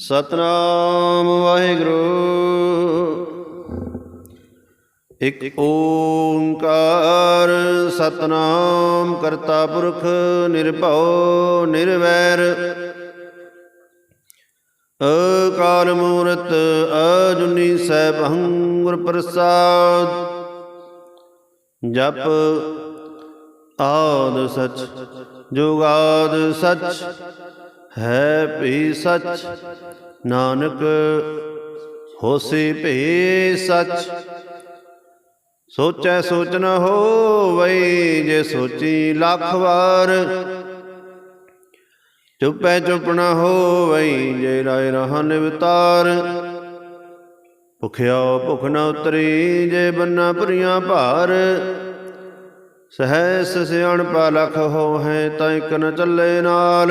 ਸਤਨਾਮ ਵਾਹਿਗੁਰੂ। ਇਕ ਓੰਕਾਰ ਸਤਨਾਮ ਕਰਤਾ ਪੁਰਖ ਨਿਰਭਉ ਨਿਰਵੈਰ। ਅਕਾਲ ਮੂਰਤ ਅਜੁਨੀ ਸੈਭੰ ਗੁਰ ਪ੍ਰਸਾਦ। ਜਪ ਆਦ ਸਚ ਜੁਗਾਦ ਸਚ ਹੈ ਭੀ ਸਚ। ਨਾਨਕ ਹੋਸੀ ਭੀ ਸਚ। ਸੋਚੈ ਸੋਚ ਨ ਹੋਵਈ ਜੇ ਸੋਚੀ ਲੱਖ ਵਾਰ। ਚੁੱਪੈ ਚੁੱਪ ਨ ਹੋਵਈ ਜੇ ਰਾਇ ਰਹਨ ਵਿਤਾਰ ਭੁਖਿਆ ਭੁਖ ਨ ਉਤਰੀ ਜੇ ਬੰਨਾ ਭਰੀਆਂ ਭਾਰ। ਸਹੈਸ ਸਿਆਣ ਪਾ ਲਖ ਹੋ ਹੈ ਤਾਂ ਇਕ ਨ ਚੱਲੇ ਨਾਲ।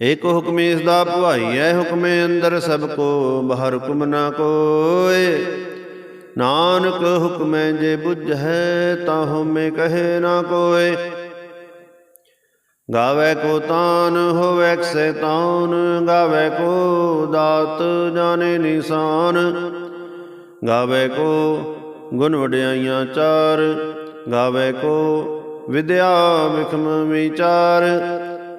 ਇਕ ਹੁਕਮ ਇਸ ਦਾ ਹੈ, ਹੁਕਮੇ ਅੰਦਰ ਸਭ ਕੋ, ਬਾਹਰ ਹੁਕਮ ਨਾ ਕੋਏ। ਨਾਨਕ ਹੁਕਮੈ ਜੇ ਬੁਝੈ ਤਾਂ ਹਉਮੈ ਕਹੇ ਨਾ ਕੋਏ। ਗਾਵੇ ਕੋ ਤਾਨ, ਹੋਵੇ ਸੈਤਾਨ ਗਾਵੇ ਕੋ ਦਾਤ, ਜਾਣੇ ਨਿਸ਼ਾਨ। ਗਾਵੇ ਕੋ ਗੁਣ ਵਡਿਆਈਆਂ ਚਾਰ, ਗਾਵੇ ਕੋ ਵਿਦਿਆ ਵਿਖਮ ਵਿਚਾਰ।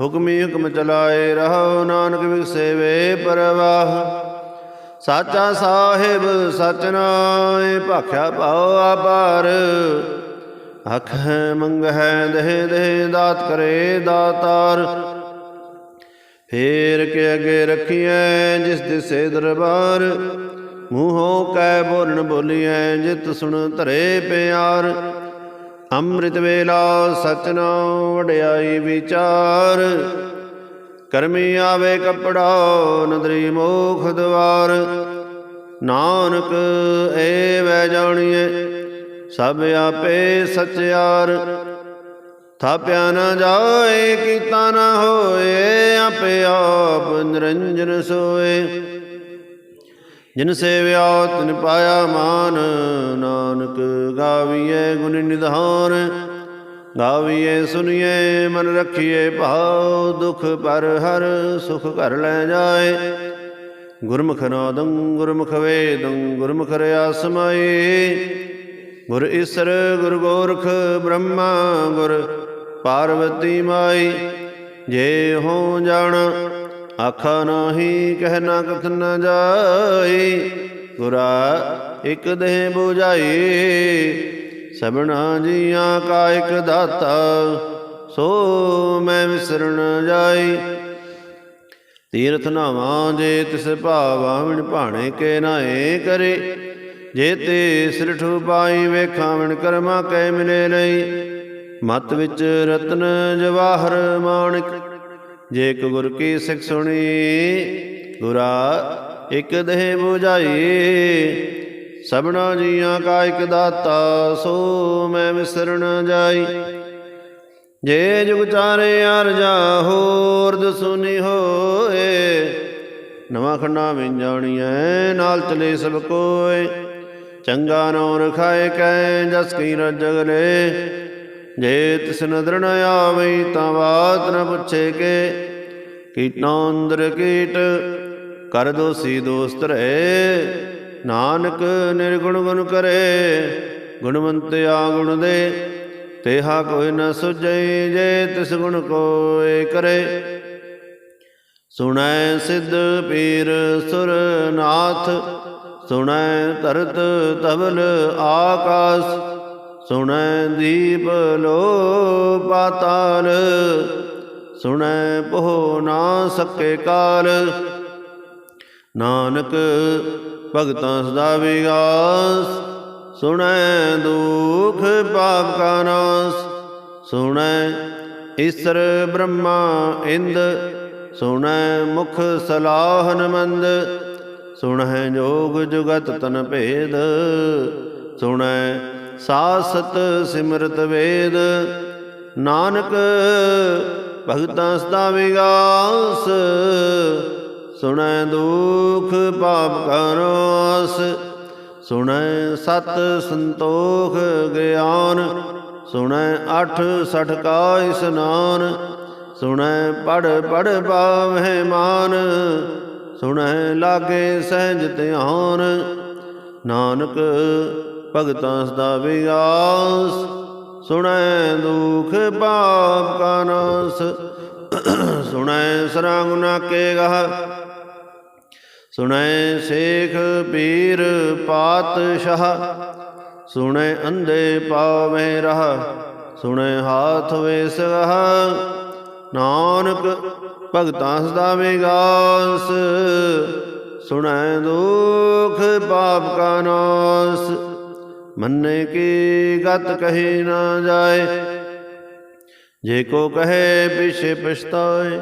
ਹੁਕਮੀ ਹੁਕਮ ਚਲਾਏ ਰਹੋ, ਨਾਨਕ ਵਿਗਸੇ ਵੇ ਪਰਵਾਹ। ਸਾਚਾ ਸਾਹਿਬ ਸਚ ਨਾਏ ਭਾਖਿਆ ਪਾਉ ਆਪਾਰ ਅਖ ਹੈ, ਮੰਗ ਹੈ, ਦੇਹ ਦੇਹ, ਦਾਤ ਕਰੇ ਦਾਤਾਰ। ਫੇਰ ਕੇ ਅਗੇ ਰਖੀਐ ਜਿਸ ਦਿਸੇ ਦਰਬਾਰ। ਮੂੰਹੋਂ ਕੈ ਬੋਲਣ ਬੋਲੀਐ, ਜਿਤ ਸੁਣ ਧਰੇ ਪਿਆਰ। ਅੰਮ੍ਰਿਤ ਵੇਲਾ ਸਚ ਨਾਮ ਵਡਿਆਈ ਵਿਚਾਰ। ਕਰਮੀ ਆਵੇ ਕਪੜਾ ਨਦਰੀ ਮੋਖ ਦਵਾਰ। ਨਾਨਕ ਏ ਵੈ ਜਾਣੀਏ ਸਭ ਆਪੇ ਸਚਿਆਰ। ਥਾਪਿਆ ਨਾ ਜਾਏ, ਕੀਤਾ ਨਾ ਹੋਏ, ਆਪੇ ਆਪ ਨਿਰੰਜਨ ਸੋਏ। ਜਿਨ ਸੇਵਿਆ ਤਿਨ ਪਾਇਆ ਮਾਨ, ਨਾਨਕ ਗਾਵੀਏ ਗੁਣ ਨਿਧਾਨ। ਗਾਵੀਏ ਸੁਨੀਏ ਮਨ ਰੱਖੀਏ ਭਾਉ, ਦੁਖ ਪਰ ਹਰ ਸੁਖ ਘਰ ਲੈ ਜਾਏ। ਗੁਰਮੁਖ ਨਾਦੰ ਗੁਰਮੁਖ ਵੇਦੰ, ਗੁਰਮੁਖ ਰਿਆ ਸਮਾਈ ਗੁਰ ਈਸਰ, ਗੁਰ ਗੋਰਖ ਬ੍ਰਹਮਾ, ਗੁਰ ਪਾਰਵਤੀ ਮਾਈ ਜੇ ਹੋ ਜਾਣ ਆਖਾ ਨਾਹੀ ਕਹਿ ਨਾ ਕਥ ਨ ਜਾਈ, ਗੁਰਾ ਇਕ ਦੇਹ 부ਝਾਈ ਸਭਨਾ ਜੀਆਂ ਕਾ ਇਕ ਦਾਤਾ, ਸੋ ਮੈਂ ਵਿਸਰਨ ਜਾਈ। ਤੀਰਥ ਨਾਵਾਂ ਜੇ ਤਿਸ ਭਾਵਾ ਵਿਣ ਭਾਣੇ ਕੇ ਨਾਏ ਕਰੇ, ਜੇ ਤੇ ਸਿਰਠੂ ਪਾਈ ਵੇਖਾਂ ਵਿਣ ਕਰਮਾ ਕੈ ਮਿਲੇ ਲਈ ਮਤ ਵਿੱਚ ਰਤਨ ਜਵਾਹਰ ਮਾਣਿਕ ਜੇ ਇੱਕ ਗੁਰ ਕੀ ਸਿੱਖ ਸੁਣੀ, ਗੁਰਾ ਇਕ ਦੇਹ 부ਝਾਈ ਸਭਨਾ ਜੀਆਂ ਕਾ ਇਕ ਦਾਤਾ, ਸੋ ਮੈਂ ਵਿਸਰਨ ਜਾਈ। ਜੇ ਜੁਗ ਚਾਰੇ ਅਰਜਾ ਹੋਰ ਦਸੁਨੀ ਹੋਏ, ਨਵਾਂ ਖੰਡਾ ਵਿੱਚ ਜਾਣੀਐ, ਨਾਲ ਚਲੇ ਸਭ ਕੋਏ। ਚੰਗਾ ਨੌ ਰਖਾਏ ਕੈ, ਜਸ ਕੀ ਰਜਗਲੇ ਜੇ ਤਿਸ ਨਦਰ ਨ ਆਵਈ ਤਾਂ ਬਾਤ ਨ ਪੁੱਛੇ ਕੇ। ਕੀਟਾਂ ਅੰਦਰ ਕੀਟ, ਕਰ ਦੋਸੀ ਦੋਸਤ ਰਹੇ। ਨਾਨਕ ਨਿਰਗੁਣ ਗੁਣ ਕਰੇ, ਗੁਣਵੰਤ ਆ ਗੁਣ ਦੇ। ਤੇਹਾ ਕੋਈ ਨ ਸੁਝਈ ਜੇ ਤਿਸ ਗੁਣ ਕੋਇ ਕਰੇ। ਸੁਣੈ ਸਿੱਧ ਪੀਰ ਸੁਰਨਾਥ ਸੁਣੈ ਤਰਤ ਤਬਲ ਆਕਾਸ। ਸੁਣੈ ਦੀਪ ਲੋ ਪਾਤਾਲ, ਸੁਣੈ ਪੋ ਨਾ ਸਕੇ ਕਾਲ। ਨਾਨਕ ਭਗਤਾਂ ਸਦਾ ਵਿਗਾਸ, ਸੁਣੈ ਦੁਖ ਪਾਪ ਕਾ ਨਾਸ। ਸੁਣੈ ਈਸਰ ਬ੍ਰਹਮਾ ਇੰਦ, ਸੁਣੈ ਮੁਖ ਸਲਾਹਨ ਮੰਦ ਸੁਣੈ ਜੋਗ ਜੁਗਤ ਤਨ ਭੇਦ, ਸੁਣੈ ਸਾਸਤ ਸਿਮਰਤ ਵੇਦ। ਨਾਨਕ ਭਗਤਾਂ ਸਦਾ ਵਿਗਾਸ। ਸੁਣੈ ਦੁਖ ਪਾਪ ਕਾ ਨਾਸ ਸੁਣੈ ਸਤ ਸੰਤੋਖ ਗਿਆਨ। ਸੁਣੈ ਅਠ ਸਠ ਕਾ ਇਸਨਾਨ। ਸੁਣੈ ਪੜ ਪੜ ਪਾਵਹਿ ਮਾਨ। ਸੁਣੈ ਲਾਗੇ ਸਹਿਜ ਧਿਆਨ। ਨਾਨਕ ਭਗਤਾਂ ਸਦਾ ਵਿਗਾਸ ਸੁਣੈ ਦੁਖ ਪਾਪ ਕਾ ਨਾਸ, ਸੁਣੈ ਸਰਾਂਗ ਨਾ ਕੇ ਗਹ, ਸੁਣੈ ਸੇਖ ਪੀਰ ਪਾਤਸ਼ਾਹ, ਸੁਣੈ ਅੰਧੇ ਪਾਵੇਂ ਰਹ, ਸੁਣੈ ਹਾਥ ਵੇਸਗਹ ਨਾਨਕ ਭਗਤਾਂ ਸਦਾ ਵਿਗਾਸ ਸੁਣੈ ਦੁਖ ਪਾਪ ਕਾ ਨਾਸ। ਮੰਨੇ ਕੀ ਗਤ ਕਹੀ ਨਾ ਜਾਏ। ਜੇ ਕੋ ਕਹੇ ਪਿਛੇ ਪਛਤਾਏ,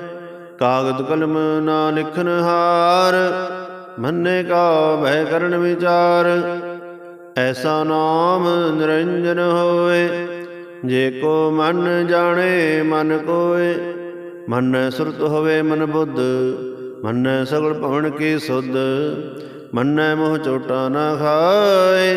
ਕਾਗਦ ਕਲਮ ਨਾ ਲਿਖਨ ਹਾਰ, ਮੰਨੇ ਕਾ ਭੈ ਕਰਨ ਵਿਚਾਰ। ਐਸਾ ਨਾਮ ਨਿਰੰਜਨ ਹੋਏ, ਜੇ ਕੋ ਮਨ ਜਾਣੇ ਮਨ ਕੋਏ। ਮਨ ਸੁਰਤ ਹੋਵੇ ਮਨ ਬੁੱਧ, ਮਨ ਸਗਲ ਭਵਨ ਕੀ ਸੁਧ। ਮਨ ਮੋਹ ਚੋਟਾ ਨਾ ਖਾਏ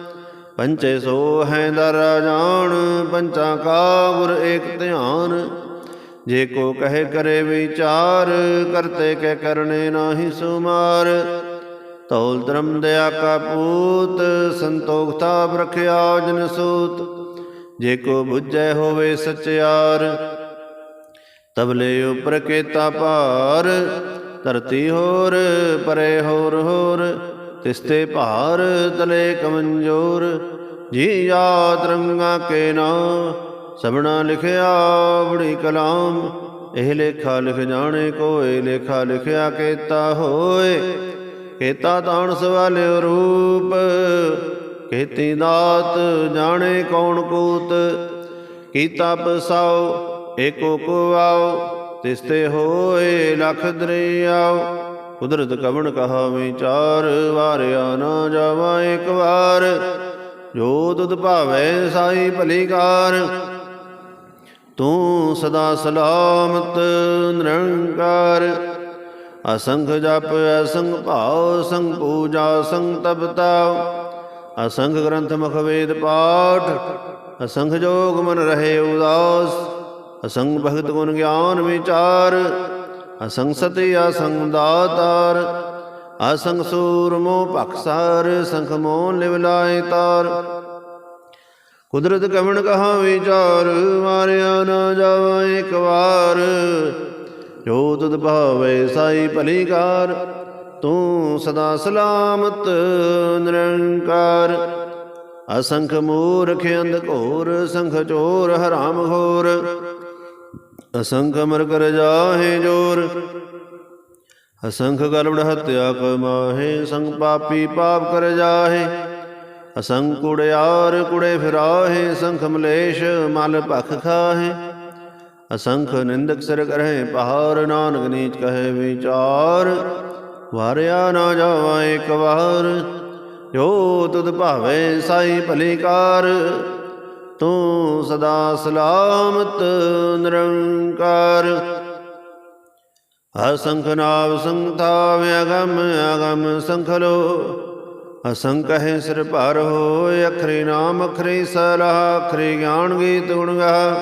ਪੰਚੇ ਸੋ ਹੈ ਦਰ ਜਾਣ, ਪੰਚਾਂ ਕਾ ਗੁਰ ਏਕ ਧਿਆਨ। ਜੇ ਕੋ ਕਹੇ ਕਰੇ ਵਿਚਾਰ, ਕਰਤੇ ਕੇ ਕਰਨੇ ਨਾਹੀ ਸੁਮਾਰ। ਤੌਲ ਧਰਮ ਦਇਆ ਕਾ ਪੂਤ, ਸੰਤੋਖਤਾ ਬਰਖਿਆ ਜਨ ਸੂਤ। ਜੇ ਕੋ ਬੁੱਝੈ ਹੋਵੇ ਸਚਿਆਰ, ਤਬਲੇ ਉਪਰ ਕੇਤਾ ਭਾਰ। ਧਰਤੀ ਹੋਰ, ਪਰੇ ਹੋਰ ਹੋਰ ਤਿਸਤੇ ਭਾਰ ਤਲੇ ਕਮੰਜੋਰ, ਜੀ ਯਾਦ ਰੰਗਾ ਕੇ ਨਾ ਸਭਨਾ ਲਿਖਿਆ ਬੜੀ ਕਲਾਮ, ਇਹ ਲੇਖਾ ਲਿਖ ਜਾਣੇ ਕੋਏ, ਲੇਖਾ ਲਿਖਿਆ ਕੇਤਾ ਹੋਏ, ਕੇਤਾ ਤਾਣ ਸਵਾਲਿਓ ਰੂਪ, ਕੇਤੀ ਦਾਤ ਜਾਣੇ ਕੌਣ ਕੂਤ, ਕੀਤਾ ਪਸਾਓ, ਏਕੋ ਕੋ ਆਓ, ਤਿਸਤੇ ਹੋਏ ਲਖ ਦਰਿਆਓ ਕੁਦਰਤ ਕਵਣ ਕਹਾ ਵਿਚਾਰ ਵਾਰਿਆ ਨਾ ਜਾਵਾ ਇੱਕ ਵਾਰ। ਜੋ ਤੁਧ ਭਾਵੈ ਸਾਈ ਭਲੀਕਾਰ, ਤੂੰ ਸਦਾ ਸਲਾਮਤ ਨਿਰੰਕਾਰ। ਅਸੰਖ ਜਪ, ਅਸੰਖ ਭਾਉ ਸੰਗ ਪੂਜਾ ਸੰਗ ਤਪਤਾ। ਅਸੰਖ ਗ੍ਰੰਥ ਮੁਖ ਵੇਦ ਪਾਠ, ਅਸੰਖ ਜੋਗ ਮਨ ਰਹੇ ਉਦਾਸ। ਅਸੰਗ ਭਗਤ ਗੁਣ ਗਿਆਨ ਵਿਚਾਰ ਅਸੰਗ ਸਤੀ ਅਸੰਗ ਦਾਤਾਰ, ਅਸੰਗ ਸੂਰ ਮੋ ਭਖਸਾਰ ਸੰਖ ਮੋ ਲਿਵ ਲਾਇ ਤਾਰ। ਕੁਦਰਤ ਕਵਣ ਕਹਾ ਵਿਚਾਰ, ਮਾਰਿਆ ਨਾ ਜਾਵਾ ਇੱਕ ਵਾਰ। ਜੋ ਤੁਧ ਭਾਵੇ ਸਾਈ ਭਲੀਕਾਰ ਤੂੰ ਸਦਾ ਸਲਾਮਤ, ਨਿਰੰਕਾਰ। ਅਸੰਖ ਮੂਰਖ ਅੰਧ ਘੋਰ, ਸੰਖ ਚੋਰ ਹਰਾਮ ਘੋਰ। ਅਸੰਖ ਅਮਰ ਕਰ ਜਾਹੇ ਜੋਰ। ਅਸੰਖ ਗਲਬੜ ਹਤਿਆ ਕਮਾਹੇ ਸੰਗ ਪਾਪੀ ਪਾਪ ਕਰ ਜਾਹੇ। ਅਸੰਖ ਕੁੜਿਆਰ ਕੁੜੇ ਫਿਰਾਹੇ, ਸੰਖ ਮਲੇਸ਼ ਮਲ ਭਖ ਖਾਹੇ। ਅਸੰਖ ਨਿੰਦਕ ਸਿਰ ਕਰਹਿ ਪਹਾਰ ਨਾਨਕ ਨੀਚ ਕਹੇ ਵਿਚਾਰ। ਵਾਰਿਆ ਨਾ ਜਾਵਾ ਇੱਕ ਵਾਰ, ਜੋ ਤੁਧ ਭਾਵੇ ਸਾਈ ਭਲੀ ਕਾਰ। ਤੂੰ ਸਦਾ ਸਲਾਮਤ, ਨਿਰੰਕਾਰ। ਅਸੰਖ ਨਾਵ ਸੰਤਾਵ ਅਗਮ ਅਗਮ ਸੰਖਲੋ ਅਸੰਖ ਹੈ ਸਿਰ ਭਰ ਹੋਏ, ਅਖਰੀ ਨਾਮ ਅਖਰੀ ਸਲਾਹ, ਅਖਰੀ ਗਿਆਨ ਗੀਤ ਗੁਣ ਗਾ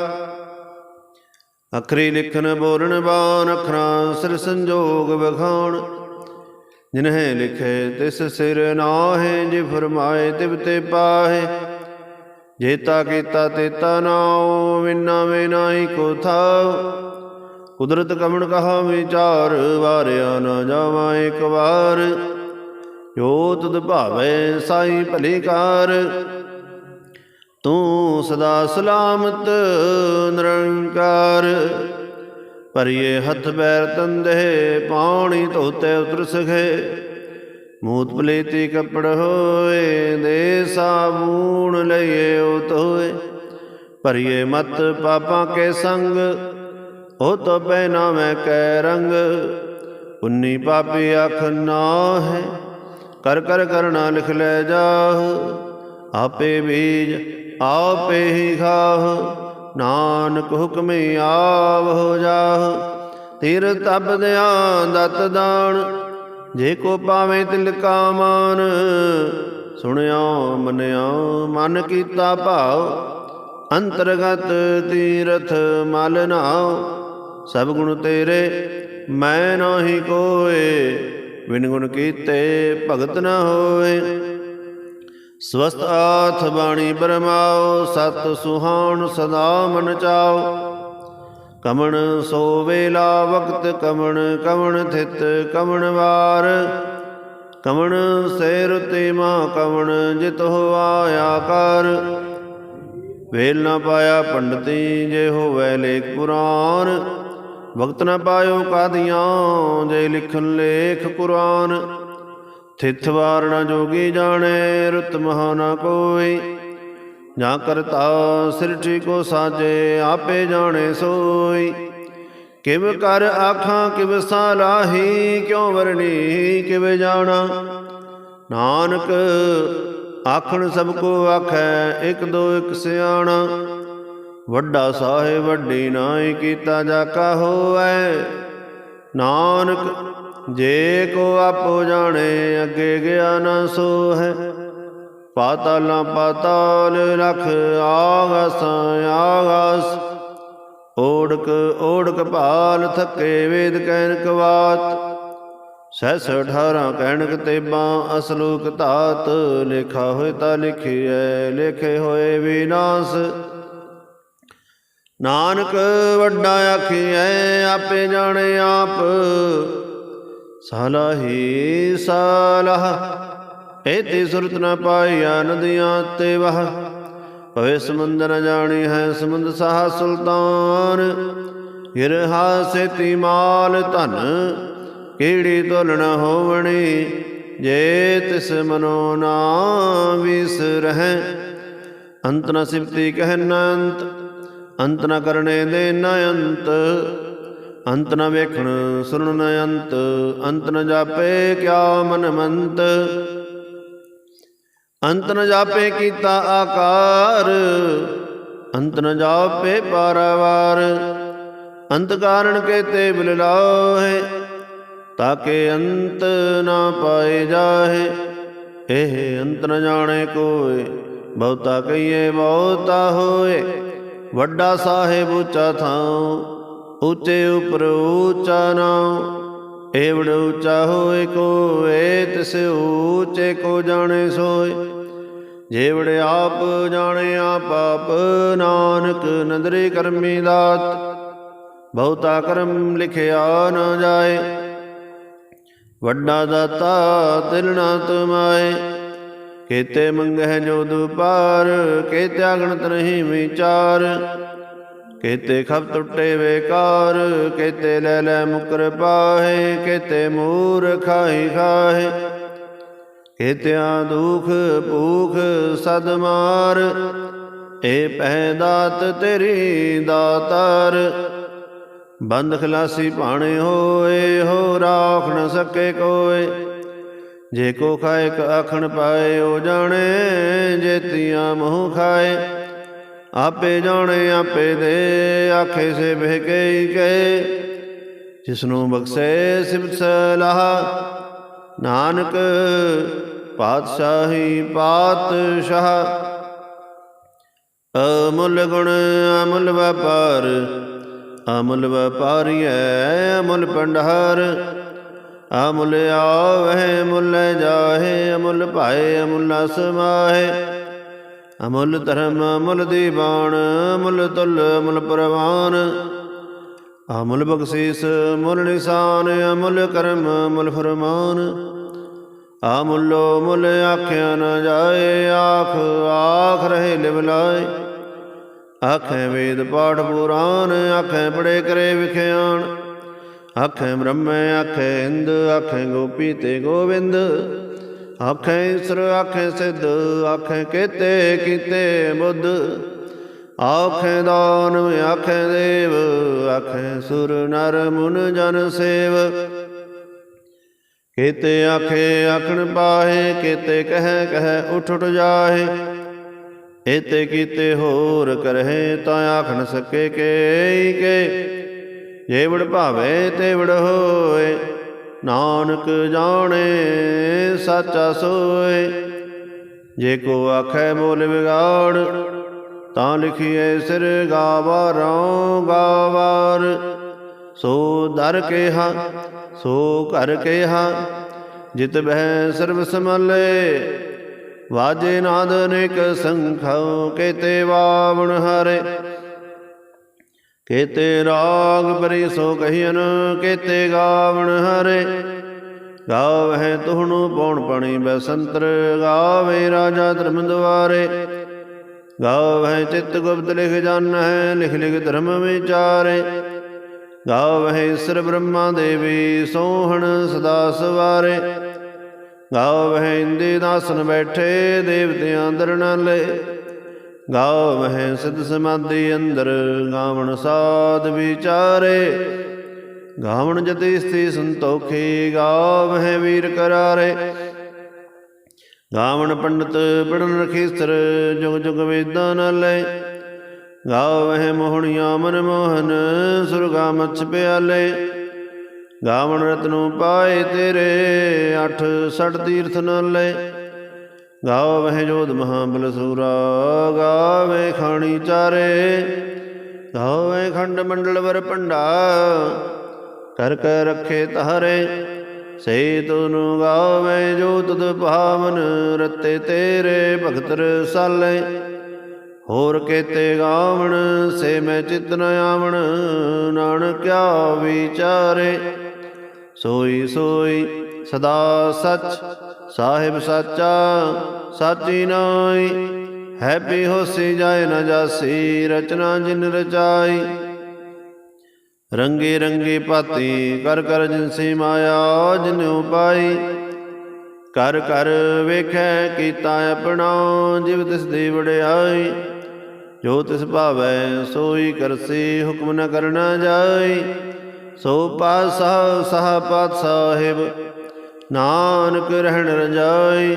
ਅਖਰੀ ਲਿਖਨ ਬੋਲਣ ਬਾਣ, ਅਖਰਾਂ ਸਿਰ ਸੰਜੋਗ ਵਿਖਾਣ। ਜਿਨਹਿ ਲਿਖੇ ਤਿਸ ਸਿਰ ਨਾਹਿ, ਜੇ ਫਰਮਾਏ ਤਿਵ ਤੇ ਪਾਹੇ। ਜੇਤਾ ਕੀਤਾ ਤੇਤਾ ਨਾਉ ਵਿਨਾ ਵੇ ਨਾਹੀ ਕੋ ਥਾਉ। ਕੁਦਰਤ ਕਮਣ ਕਹਾ ਵਿਚਾਰ, ਵਾਰਿਆ ਨਾ ਜਾਵਾ ਇੱਕ ਵਾਰ। ਜੋ ਤੁਧ ਭਾਵੇ ਸਾਈ ਭਲੀ ਕਾਰ। ਤੂੰ ਸਦਾ ਸਲਾਮਤ, ਨਿਰੰਕਾਰ। ਪਰਿਏ ਹੱਥ ਪੈਰ ਤੰਦੇ ਪਾਣੀ ਧੋਤੇ ਉਤਰ ਸਖੇ। ਮੂਤ ਪਲੇਤੀ ਕੱਪੜ ਹੋਏ, ਦੇ ਸਾਬੂਣ ਲਈਏ ਉਤੋਏ ਭਰੀਏ ਮਤ ਪਾਪਾਂ ਕੇ ਸੰਗ, ਉਹ ਤੋ ਪਹਿਨਾ ਮੈਂ ਕੈ ਰੰਗ। ਉਨੀ ਪਾਪੀ ਅੱਖ ਨਾ ਹੈ ਕਰ ਕਰ ਕਰਨਾ ਲਿਖ ਲੈ ਜਾਹ। ਆਪੇ ਬੀਜ, ਆਪੇ ਹੀ ਖਾਹ, ਨਾਨਕ ਹੁਕਮੇ ਆਵ ਹੋ ਜਾਹ। ਤੀਰ ਤਬ ਦਿਆ ਦਤ ਦਾਣ ਜੇ ਕੋ ਪਾਵੇ ਤਿਲਕਾ ਮਾਨ ਸੁਣਿਓ ਮਨਿਆ, ਮਨ ਕੀਤਾ ਭਾਵ ਅੰਤਰਗਤ ਤੀਰਥ ਮਲ ਨਾਉ, ਸਭ ਗੁਣ ਤੇਰੇ, ਮੈਂ ਨਾਹੀ ਕੋਏ ਵਿਨ ਗੁਣ ਕੀਤੇ ਭਗਤ ਨ ਹੋਏ। ਸਵਸਤ ਆਥ ਬਾਣੀ ਬਰਮਾਓ ਸਤ ਸੁਹਾਣ ਸਦਾ ਮਨ ਚਾਓ ਕਮਣ ਸੋ ਵੇਲਾ ਵਕਤ ਕਮਣ ਕਮਣ ਥਿਤ ਕਮਣ ਵਾਰ। ਕਮਣ ਸੇਰ ਤੇ ਮਾ ਕਮਣ, ਜਿਤ ਹੋਆ ਕਰ ਵੇਲ ਨਾ ਪਾਇਆ ਪੰਡਤੀ, ਜੇ ਹੋਵੇ ਲੇਖ ਕੁਰਾਨ ਵਕਤ ਨਾ ਪਾਇਓ ਕਾਦੀਆਂ, ਜੇ ਲਿਖਨ ਲੇਖ ਕੁਰਾਨ। ਥਿਤ ਵਾਰ ਨਾ ਜੋਗੀ ਜਾਣੇ, ਰੁਤ ਮਹਾ ਨਾ ਕੋਈ। ਜਾਂ ਕਰਤਾ ਸਿਰਠੀ ਕੋ ਸਾਜੇ ਆਪੇ ਜਾਣੇ ਸੋਈ। ਕਿਵ ਕਰ ਆਖਾਂ, ਕਿਵ ਸਾਲਾਹੀ ਕਿਉ ਵਰਣੀ, ਕਿਵ ਜਾਣਾ। ਨਾਨਕ ਆਖਣ ਸਭ ਕੋ ਆਖੈ, ਇੱਕ ਦੋ ਇੱਕ ਸਿਆਣਾ। ਵੱਡਾ ਸਾਹਿਬ, ਵੱਡੀ ਨਾਹੀ ਕੀਤਾ ਜਾ ਕਾ ਹੋਐ। ਨਾਨਕ, ਜੇ ਕੋ ਆਪੋ ਜਾਣੇ, ਅੱਗੇ ਗਿਆ ਨਾ ਸੋ ਹੈ ਪਾਤਾਲਾਂ ਪਾਤਾਲ ਰਖ ਆਗਾਸਾਂ, ਆਗਾਸ। ਓੜਕ ਓੜਕ ਭਾਲ ਥੱਕੇ ਵੇਦ ਕਹਿਨ ਕਵਾਤ ਸਹਿਸ ਅਠਾਰਾਂ ਕਹਿਣਕ ਤੇਬਾਂ, ਅਸਲੂਕ ਧਾਤ। ਲਿਖਾ ਹੋਏ ਤਾਂ ਲਿਖਿਐ, ਲਿਖੇ ਹੋਏ ਵਿਨਾਸ਼। ਨਾਨਕ ਵੱਡਾ ਆਖੀਐ, ਆਪੇ ਜਾਣੇ ਆਪ। ਸਾਲਾਹੀ ਸਾਲਾਹ ਏਤੇ ਸੁਰਤ ਨਾ ਪਾਈਆ ਨਦੀਆਂ ਤੇ ਵਹ। ਭਵੇ ਸਮੁੰਦਰ ਨ ਜਾਣੀ ਹੈ ਸਮੁੰਦ ਸਾਹ ਸੁਲਤਾਨ। ਗਿਰਹਾ ਸੇਤੀ ਮਾਲ ਧਨ, ਕਿਹੜੀ ਤੁਲਨ ਹੋਵਣੀ? ਜੇ ਤਿਸ ਮਨੋ ਨਾ ਵਿਸਰਹਿ ਅੰਤ ਨ ਸਿਫਤੀ ਕਹਿ ਨ ਅੰਤ ਅੰਤ ਨ ਕਰਨੇ ਦੇ ਨ ਅੰਤ। ਅੰਤ ਨ ਵੇਖਣ ਸੁਣਨ ਨ ਅੰਤ ਅੰਤ ਨ ਜਾਪੇ ਕਿਆ ਮਨ ਮੰਤ। ਅੰਤ ਨ ਜਾਪੇ ਕੀਤਾ ਆਕਾਰ, ਅੰਤ ਨ ਜਾਪੇ ਪਾਰਾਵਾਰ। ਅੰਤ ਕਾਰਨ ਕਾਰਣ ਕੇਤੇ ਬਿਲਲਾਹੇ ਤਾਕੇ ਅੰਤ ਨਾ ਪਾਏ ਜਾਹੇ। ਇਹ ਅੰਤ ਨ ਜਾਣੇ ਕੋਏ, ਬਹੁਤਾ ਕਹੀਏ ਬਹੁਤਾ ਹੋਏ। ਵੱਡਾ ਸਾਹਿਬ ਉੱਚਾ ਥਾਂ ਉੱਚੇ ਉਪਰ ਉੱਚਾ ਨਾਉ। ਏਵੜ ਉੱਚਾ ਹੋਏ ਕੋਏ, ਤਿਸ ਉੱਚੇ ਕੋ ਜਾਣੇ ਸੋਏ। ਜੇਵੜ ਆਪ ਜਾਣੇ ਆਪ ਆਪ ਨਾਨਕ ਨਦਰੇ ਕਰਮੀ ਦਾਤ। ਬਹੁਤਾ ਕਰਮ ਲਿਖਿਆ ਨਾ ਜਾਏ, ਵੱਡਾ ਦਾਤਾ ਤਿਲ ਨਾ ਤੁਮਾਏ। ਕੀਤੇ ਮੰਗਹਿ ਜੋ ਦੁਪਾਰ ਕੀਤੇ ਅਗਣਤ ਨਹੀਂ ਵਿਚਾਰ। ਕੇਤੇ ਖਬ ਟੁੱਟੇ ਵੇਕਾਰ ਕੇਤੇ ਲੈ ਲੈ ਮੁਕਰ ਪਾਹੇ, ਕੇਤੇ ਮੂਰ ਖਾਹੀ ਖਾਹੇ। ਕੇਤਿਆਂ ਦੁਖ ਭੂਖ ਸਦ ਮਾਰ, ਏ ਪਹਿ ਦਾਤ ਤੇਰੀ ਦਾਤਾਰ। ਬੰਦ ਖਲਾਸੀ ਭਾਣੇ ਹੋਏ, ਹੋ ਰਾਖ ਨ ਸਕੇ ਕੋਏ। ਜੇ ਕੋ ਖਾਏ ਕ ਆਖਣ ਪਾਏ, ਉਹ ਜਾਣੇ, ਜੇਤੀਆਂ ਮੂੰਹ ਖਾਏ। ਆਪੇ ਜਾਣੇ, ਆਪੇ ਦੇ, ਆਖੇ ਸੇ ਬਹਿ ਕੇ ਜਿਸਨੂੰ ਬਖਸ਼ੇ ਸਿਫਤ ਸਲਾਹ, ਨਾਨਕ ਪਾਤਸ਼ਾਹੀ ਪਾਤਸ਼ਾਹ। ਅਮੁੱਲ ਗੁਣ ਅਮੁੱਲ ਵਪਾਰ, ਅਮੁੱਲ ਵਪਾਰੀਐ ਅਮੁੱਲ ਪੰਡਹਾਰ ਅਮੁੱਲ ਆਵਹਿ ਮੁੱਲ ਜਾਹੇ, ਅਮੁੱਲ ਭਾਏ, ਅਮੁੱਲ ਸਮਾਹੇ। ਅਮੁੱਲ ਧਰਮ, ਅਮੁੱਲ ਦੀਵਾਨ, ਅਮੁੱਲ ਤੁਲ, ਅਮੁੱਲ ਪ੍ਰਵਾਨ। ਅਮੁੱਲ ਬਖਸ਼ੀਸ ਮੁੱਲ ਨਿਸ਼ਾਨ, ਅਮੁੱਲ ਕਰਮ, ਅਮੁੱਲ ਫਰਮਾਨ। ਅਮੁੱਲੋ ਮੁੱਲ ਆਖਿਆ ਨ ਜਾਏ, ਆਖ ਆਖ ਰਹੇ ਲਿਵ ਲਾਏ। ਆਖੇ ਵੇਦ ਪਾਠ ਪੁਰਾਨ, ਆਖੇ ਪੜੇ ਕਰੇ ਵਿਖਿਆਨ। ਆਖੇ ਬ੍ਰਹਮੇ, ਆਖੇ ਇੰਦ ਆਖੇ ਗੋਪੀ ਤੇ ਗੋਵਿੰਦ। ਆਖੇ ਈਸਰ ਆਖੇ ਸਿੱਧ ਆਖੇ ਕੀਤੇ ਕੀਤੇ ਬੁੱਧ ਆਖੇ ਦਾਨ ਆਖੇ ਦੇਵ ਆਖੇ ਸੁਰ ਨਰ ਮੁਨ ਜਨ ਸੇਵ ਕੀਤੇ ਆਖੇ ਆਖਣ ਪਾਹੇ ਕੀਤੇ ਕਹਿ ਕਹਿ ਉਠ ਉਠ ਜਾਹੇ ਏਤੇ ਕੀਤੇ ਹੋਰ ਕਰਹਿ ਤਾਂ ਆਖ ਨ ਸਕੇ ਕੇ ਕੇ ਜੇ ਵਡ ਭਾਵੇ ਤੇ ਵਡ ਹੋਏ ਨਾਨਕ ਜਾਣੇ, ਸਾਚਾ ਸੋਏ ਜੇ ਕੋ ਆਖੈ ਬੋਲ ਵਿਗਾੜ, ਤਾਂ ਲਿਖੀਏ ਸਿਰ ਗਾਵਾਰੋਂ ਗਾਵਾਰ। ਸੋ ਦਰ ਕੇਹਾ, ਸੋ ਘਰ ਕੇਹਾ, ਜਿਤ ਬਹਿ ਸਰਬ ਸਮਲੇ ਵਾਜੇ ਨਾਦ ਅਨੇਕ ਸੰਖਉ ਕੇਤੇ ਵਾਵਣ ਹਰੇ। ਕੇਤੇ ਰਾਗ ਪਰੀ ਸੋ ਕਹੀਨ ਕੇਤੇ ਗਾਵਣ ਹਰੇ। ਗਾਵਹਿ ਤੁਹਨੂੰ ਪਉਣ ਪਣੀ ਬਸੰਤਰ, ਗਾਵੇ ਰਾਜਾ ਧਰਮ ਦੁਆਰੇ ਗਾਵਹਿ ਚਿਤ ਗੁਪਤ ਲਿਖ ਜਨ ਹੈ ਲਿਖ ਲਿਖ ਧਰਮ ਵਿਚਾਰੇ। ਗਾਵਹਿ ਈਸਰ ਬ੍ਰਹਮਾ ਦੇਵੀ ਸੋਹਣ ਸਦਾ ਸਵਾਰੇ। ਗਾਵਹਿ ਇੰਦੇ ਦਾਸਨ ਬੈਠੇ, ਦੇਵਤਿਆਂ ਦਰਨਾਲੇ ਗਾਵਹਿ ਸਿਧ ਸਮਾਧੀ ਅੰਦਰ, ਗਾਵਣ ਸਾਧ ਵਿਚਾਰੇ। ਗਾਵਣ ਜਤੀ ਸਤੀ ਸੰਤੋਖੀ ਗਾਵਹਿ ਵੀਰ ਕਰਾਰੇ। ਗਾਵਣ ਪੰਡਤ ਪੜਨ ਰਖੀਸਰ, ਜੁਗ ਜੁਗ ਵੇਦਾਂ ਨਾਲੇ ਗਾਵਹਿ ਮੋਹਣੀਆਂ ਮਨ ਮੋਹਨ, ਸੁਰਗਾ ਮਛ ਪਿਆਲੇ। ਗਾਵਣ ਰਤਨੂ ਪਾਏ ਤੇਰੇ, ਅਠ ਸੜ ਤੀਰਥ ਨਾਲੇ ਗਾਵਹਿ ਜੋਧ ਮਹਾਬਲ ਬਲਸੂਰਾ ਗਾਵੇ ਖਾਣੀ ਚਾਰੇ। ਗਾਵੇ ਖੰਡ ਮੰਡਲ ਵਰ ਪੰਡਾ ਕਰ ਕਰ ਰੱਖੇ ਤਾਰੇ ਸੇ ਤੁਨੂ ਗਾਵੇ ਜੋ ਤੁਧ ਭਾਵਨ, ਰਤੇ ਤੇਰੇ ਭਗਤ ਰਸਾਲੇ। ਹੋਰ ਕੇਤੇ ਗਾਵਣ, ਸੇ ਮੈਂ ਚਿਤ ਨ ਆਵਣ ਨਾਨਕਿਆ ਵਿਚਾਰੇ ਸੋਈ ਸੋਈ ਸਦਾ ਸਚ ਸਾਹਿਬ ਸਾਚਾ, ਸਾਚੀ ਨਾਈ ਹੈਪੀ ਹੋਸੀ ਜਾਏ ਨ ਜਾਸੀ, ਰਚਨਾ ਜਿਨ ਰਚਾਈ। ਰੰਗੇ ਰੰਗੇ ਪਾਤੀ ਕਰ ਕਰ ਜਿਨਸੀ ਮਾਇਆ, ਜਿਨ ਉਪਾਈ। ਕਰ ਕਰ ਵੇਖੈ ਕੀਤਾ ਆਪਣਾ, ਜਿਵ ਤਿਸ ਦੀ ਵਡਿਆਈ। ਜੋ ਤਿਸ ਭਾਵੈ, ਸੋਈ ਕਰਸੀ, ਹੁਕਮ ਨ ਕਰਨਾ ਜਾਈ। ਸੋ ਪਾਸਾ ਸਹ ਪਾਤ ਸਾਹਿਬ ਨਾਨਕ ਰਹਿਣ ਰਜਾਈ।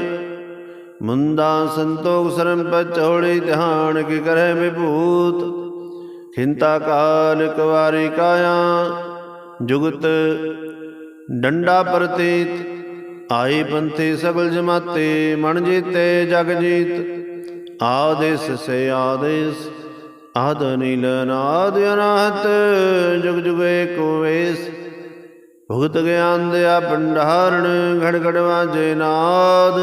ਮੁੰਦਾ ਸੰਤੋਖ ਸਰਮ ਪਚੋੜੀ ਧਿਆਨ ਕੀ ਕਰੈ ਵਿਭੂਤ। ਖਿੰਤਾ ਕਾਲ ਕਵਾਰੀ ਕਾਇਆ, ਜੁਗਤ ਡੰਡਾ ਪ੍ਰਤੀਤ। ਆਈ ਪੰਥੀ ਸਗਲ ਜਮਾਤੇ, ਮਨ ਜੀਤੇ ਜਗ ਜੀਤ। ਆਦੇਸ ਸੇ ਆਦੇਸ, ਆਦ ਨੀਲ ਨਾਦ ਅਨਾਹਤ। ਜੁਗ ਜੁਗ ਏਕੋ ਵੇਸ ਭੁਗਤ ਗਿਆਨ ਦਿਆ ਭੰਡਾਰਣ ਘੜ ਘੜ ਵਾਜੇ ਨਾਦ।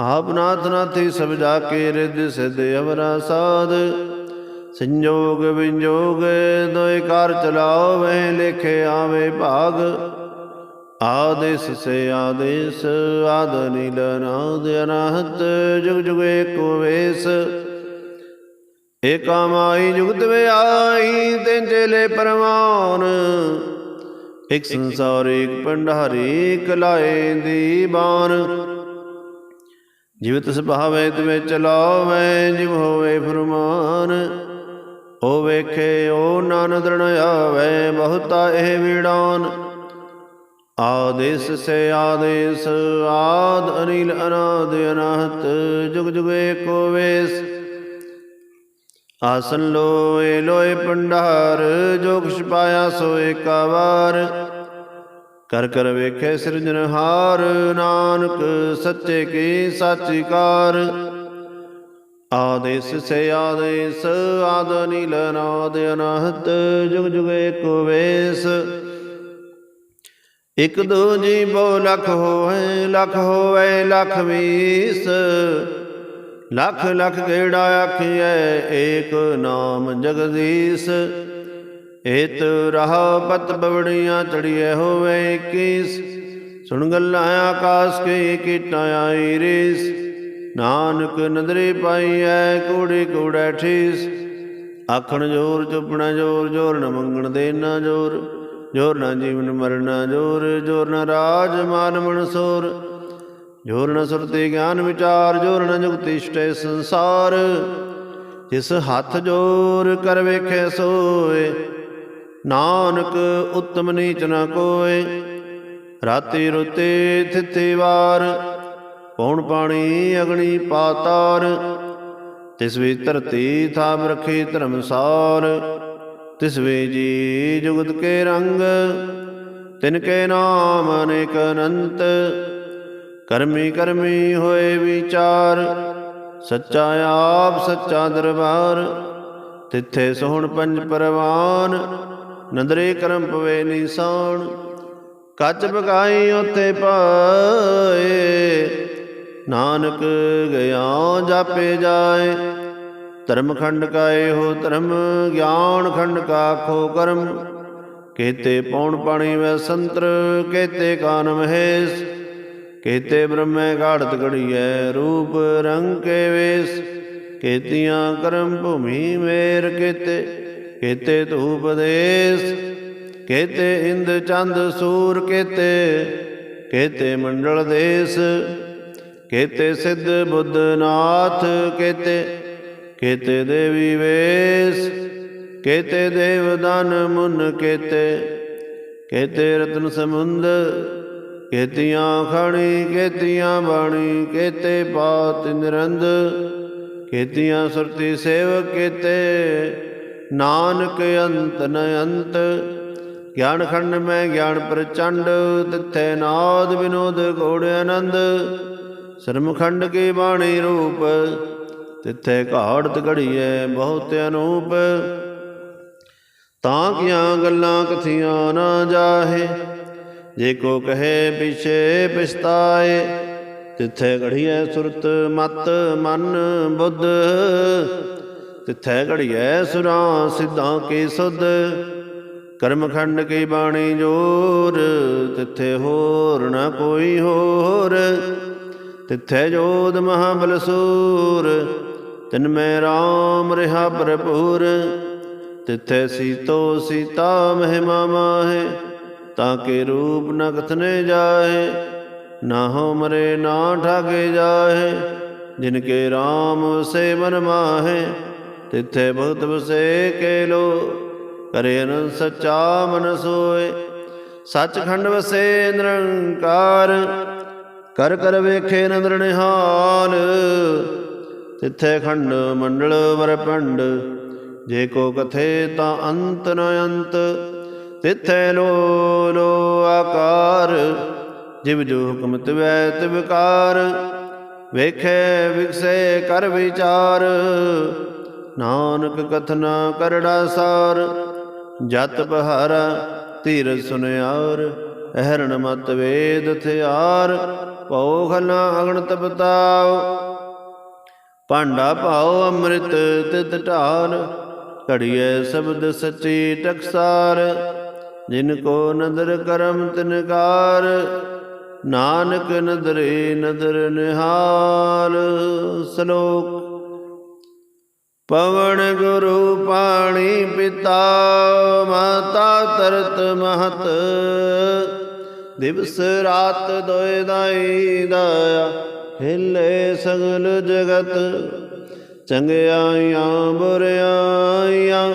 ਆਪ ਨਾਥ ਨਾਥੀ ਸਭ ਜਾ ਕੇ ਰਿਦ ਸਿਧ ਅਵਰਾ ਸਾਧ ਸੰਜੋਗ ਵਿਜੋਗ ਦੋਇ ਕਾਰ ਚਲਾਓ ਵੇ ਲਿਖੇ ਆਵੇ ਭਾਗ। ਆਦੇਸ ਸੇ ਆਦੇਸ, ਆਦ ਨੀਲ ਨਾਦ ਅਨਾਹਤ, ਜੁਗ ਜੁਗ ਏਕੋ ਵੇਸ। ਏਕਾ ਮਾਈ ਜੁਗਤ ਆਈ ਤੇ ਚੇਲੇ ਪਰਮਾਨ ਇਕ ਸੰਸਾਰ ਇਕ ਪੰਡਾਰੀ ਕਲਾਏ ਦੀ ਬਾਣ। ਜਿਵ ਤਿਸ ਭਾਵੇ ਤਿਵੇਂ ਚਲਾਵੇ, ਜਿਵ ਹੋਵੇ ਫਰਮਾਨ। ਓ ਵੇਖੇ ਓ ਨਾਨ ਦ੍ਰਿਣ ਆਵੇ, ਬਹੁਤਾ ਇਹ ਵਿੜਾਨ। ਆਦੇਸ ਸੇ ਆਦੇਸ, ਆਦ ਅਨਿਲ ਅਨਾਦ ਅਨਾਹਤ, ਜੁਗ ਜੁਗ ਏਕੋ ਵੇਸ। ਆਸਨ ਲੋਏ ਲੋਏ ਪੰਡਾਰ ਜੋ ਕੁਛ ਪਾਇਆ ਸੋ ਏਕਾ ਵਾਰ ਕਰ ਕਰ ਵੇਖੇ ਸਿਰਜਨਹਾਰ ਨਾਨਕ ਸੱਚੇ ਕੀ ਸਾਚੀ ਕਾਰ। ਆਦੇਸ ਸੇ ਆਦੇਸ, ਆਦ ਨੀਲ ਨਾਦ ਅਨਹਤ, ਜੁਗ ਜੁਗ ਏਕੋ ਵੇਸ। ਇਕ ਦੋ ਜੀ ਬੋ ਲਖ ਹੋਏ, ਲਖ ਹੋਵੇ ਲਖ ਵੀਸ। ਲੱਖ ਲਖ ਕਿਹੜਾ ਆਖੀਐ? ਏਕ ਨਾਮ ਜਗਦੀਸ਼। ਏਤ ਰਹਾ ਪਤ ਬਵੜੀਆਂ ਚੜੀਐ ਹੋਵੇ 21 ਸੁਣ ਗੱਲਾਂ ਆਕਾਸ ਕੇ ਕੀਟਾਂ ਆਈ ਰੀਸ। ਨਾਨਕ ਨਦਰੀ ਪਾਈਐ ਕੂੜੀ ਕੂੜੈ ਠੀਸ। ਆਖਣ ਜੋਰ, ਚੁੱਪਣਾ ਜੋਰ ਜੋਰ ਨ ਮੰਗਣ ਦੇਣਾ ਜੋਰ। ਜੋਰ ਨਾ ਜੀਵਨ ਮਰਨਾ ਜੋਰ ਜੋਰ ਨਾ ਰਾਜ ਮਾਨ ਮਨਸੋਰ ਜੋਰ ਨ ਸੁਰਤੀ ਗਿਆਨ ਵਿਚਾਰ, ਜੋਰ ਨ ਜੁਗਤੀ ਇਸ਼ਟੇ ਸੰਸਾਰ। ਜਿਸ ਹੱਥ ਜੋਰ ਕਰ ਵੇਖੇ ਸੋਏ, ਨਾਨਕ ਉਤਮ ਨੀਚ ਨ ਕੋਏ। ਰਾਤੀ ਰੁਤੇ ਥਿਤੀ ਵਾਰ ਪੌਣ ਪਾਣੀ ਅਗਣੀ ਪਾਤਾਰ। ਤਿਸ ਵੀ ਧਰਤੀ ਥਾਮ ਰਖੀ ਧਰਮਸਾਰ, ਤਿਸ ਵੇ ਜੀ ਜੁਗਤ ਕੇ ਰੰਗ। ਤਿਨ ਕੇ ਨਾਮ ਅਨੇਕ ਅਨੰਤ ਕਰਮੀ ਕਰਮੀ ਹੋਏ ਵਿਚਾਰ, ਸੱਚਾ ਆਪ ਸੱਚਾ ਦਰਬਾਰ, ਤਿੱਥੇ ਸੋਹਣ ਪੰਜ ਪਰਵਾਨ, ਨੰਦਰੇ ਕਰਮ ਪਵੇ ਨਿਸਾਨ, ਕੱਚ ਬਗਾਈ ਉਥੇ ਪਾਏ, ਨਾਨਕ ਗਿਆ ਜਾਪੇ ਜਾਏ, ਧਰਮ ਖੰਡ ਕਾ ਇਹੋ ਧਰਮ, ਗਿਆਨ ਖੰਡ ਕਾ ਖੋ ਕਰਮ, ਕੇਤੇ ਪੌਣ ਪਾਣੀ ਵੈ ਸੰਤਰ, ਕੇਤੇ ਕਾਨ ਮਹੇਸ਼ ਕੇਤੇ ਬ੍ਰਹਮੇ ਗਾੜਤ ਗੜੀਐ ਰੂਪ ਰੰਗ ਕੇ ਵੇਸ। ਕੇਤੀਆਂ ਕਰਮ ਭੂਮੀ ਮੇਰ ਕੇਤੇ ਕੇਤੇ ਧੂਪ ਦੇਸ। ਕੇਤੇ ਇੰਦ ਚੰਦ ਸੂਰ ਕੇਤੇ ਕੇਤੇ ਮੰਡਲ ਦੇਸ। ਕੇਤੇ ਸਿੱਧ ਬੁੱਧ ਨਾਥ ਕੇਤੇ ਕੇਤੇ ਦੇਵੀ ਵੇਸ। ਕੇਤੇ ਦੇਵ ਦਾਨ ਮੁਨ ਕੇਤੇ ਕੇਤੇ ਰਤਨ ਸਮੁੰਦ ਕੇਤੀਆਂ ਖਾਣੀ, ਕੇਤੀਆਂ ਬਾਣੀ, ਕੇਤੇ ਪਾਤ ਨਿਰੰਦ, ਕੇਤੀਆਂ ਸੁਰਤੀ ਸੇਵਕ ਕੇਤੇ, ਨਾਨਕ ਅੰਤ ਨ ਅੰਤ ਗਿਆਨ ਖੰਡ ਮੈਂ ਗਿਆਨ ਪ੍ਰਚੰਡ, ਤਿੱਥੇ ਨਾਦ ਵਿਨੋਦ ਘੋੜ ਆਨੰਦ ਸਰਮਖੰਡ ਕੀ ਬਾਣੀ ਰੂਪ, ਤਿੱਥੇ ਘਾੜਤ ਘੜੀਐ ਬਹੁਤ ਅਨੂਪ। ਤਾਂ ਕੀਆਂ ਗੱਲਾਂ ਕਥੀਆਂ ਨਾ ਜਾਹੇ ਜੇ ਕੋ ਕਹੇ ਪਿਛੇ ਪਛਤਾਏ, ਤਿੱਥੇ ਘੜੀਐ ਸੁਰਤ ਮਤ ਮਨ ਬੁੱਧ। ਤਿੱਥੇ ਘੜੀਐ ਸੁਰਾਂ ਸਿੱਧਾਂ ਕੀ ਸੁਧ, ਕਰਮਖੰਡ ਕੀ ਬਾਣੀ ਜੋਰ। ਤਿੱਥੇ ਹੋਰ ਨਾ ਕੋਈ ਹੋਰ, ਤਿੱਥੇ ਜੋਦ ਮਹਾਬਲ ਸੂਰ। ਤਿਨ ਮੈਂ RAM ਰਿਹਾ ਭਰਪੂਰ, ਤਿੱਥੇ ਸੀਤੋ ਸੀਤਾ ਮਹਿਮਾ ਮਾਹੇ। ਤਾਂ ਕੇ ਰੂਪ ਨ ਕਥਨੇ ਜਾਏ, ਨਾ ਹੋ ਮਰੇ, ਨਾ ਠਾਗੇ ਜਾਏ। ਜਿਨ ਕੇ RAM ਸੇ ਮਨ ਮਾਹੇ, ਤਿੱਥੇ ਭਗਤ ਵਸੇ ਕੇ ਲੋ। ਕਰੇ ਅਨ ਸੱਚਾ ਮਨ ਸੋਏ। ਸੱਚਖੰਡ ਵਸੇ ਨਿਰੰਕਾਰ, ਕਰ ਕਰ ਵੇਖੇ ਨੰਦਰ ਨਿਹਾਲ। ਤਿੱਥੇ ਖੰਡ ਮੰਡਲ ਵਰ ਪੰਡ, ਜੇ ਕੋ ਕਥੇ ਤਾਂ ਅੰਤ ਨ ਅੰਤ। ਤਿਥੈ ਲੋ ਲੋ ਆਕਾਰ, ਜਿਵ ਜੋ ਹੁਕਮ ਤਿਵੈ ਤਿਵਕਾਰ ਵੇਖੇ ਵਿਕਸੇ ਕਰ ਵਿਚਾਰ, ਨਾਨਕ ਕਥਨਾ ਕਰੜਾ ਸਾਰ, ਜਤ ਬਹਾਰਾ ਧੀਰ ਸੁਨਿਆਰ, ਅਹਰਣ ਮਤ ਵੇਦ ਥਿਆਰ, ਭਉ ਖਨਾ ਅਗਣਤ ਬਤਾਓ ਭਾਂਡਾ ਭਾਉ ਅੰਮ੍ਰਿਤ ਤਿਤ ਢਾਲ ਘੜੀਏ ਸ਼ਬਦ ਸੱਚੀ ਟਕਸਾਰ ਜਿਨ ਕੋ ਨਦਰ ਕਰਮ ਤਿਨਕਾਰ, ਨਾਨਕ ਨਦਰੇ ਨਦਰ ਨਿਹਾਲ। ਸ਼ਲੋਕ, ਪਵਨ ਗੁਰੂ ਪਾਣੀ ਪਿਤਾ, ਮਾਤਾ ਤਰਤ ਮਹਤ। ਦਿਵਸ ਰਾਤ ਦੋਇ ਦਾਈ ਦਾਇਆ, ਹਿਲੇ ਸਗਲ ਜਗਤ। ਚੰਗਿਆਈਆਂ, ਬੁਰਿਆਈਆਂ